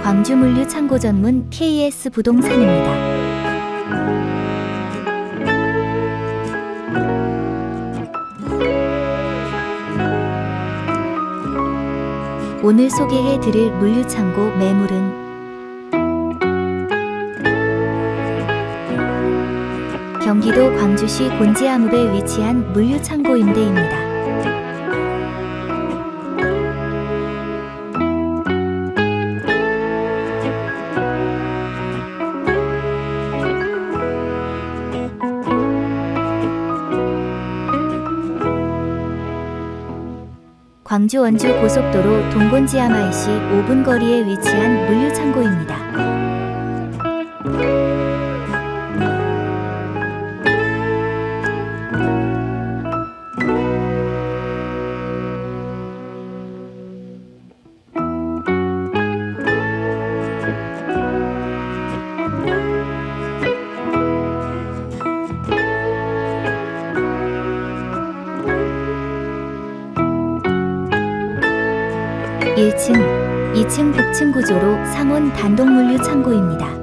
광주 물류 창고 전문 KS 부동산입니다. 오늘 소개해 드릴 물류 창고 매물은 경기도 광주시 곤지암읍에 위치한 물류 창고 임대입니다. 광주 원주 고속도로 IC 5분 거리에 위치한 물류 창고입니다. 일층 2층 북층 구조로 상온 단독 물류 창고입니다.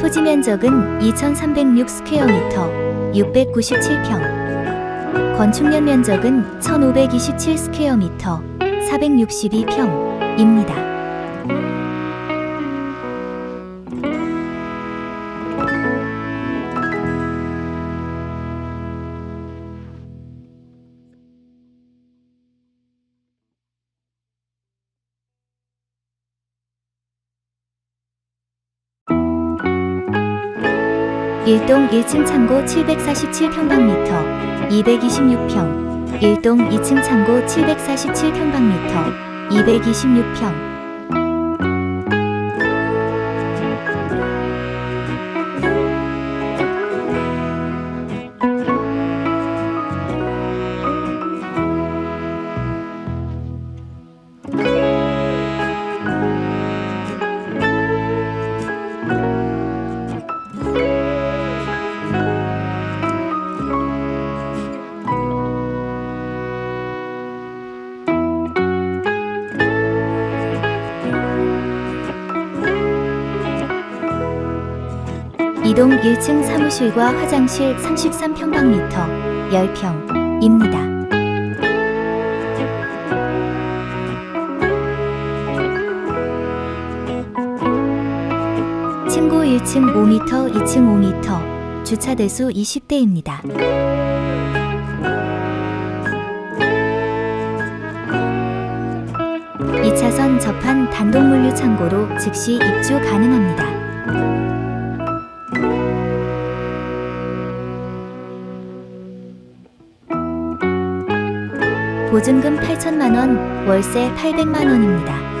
토지 면적은 2,306 스퀘어미터, 697평. 건축년 면적은 1,527 스퀘어미터, 462평입니다. 일동 1층 창고 747평방미터 226평. 일동 2층 창고 747평방미터 226평 이동 1층 사무실과 화장실 33평방미터 10평입니다. 층고 1층 5m, 2층 5m, 주차 대수 20대입니다. 이차선 접한 단독 물류 창고로 즉시 입주 가능합니다. 보증금 8천만 원, 월세 800만 원입니다.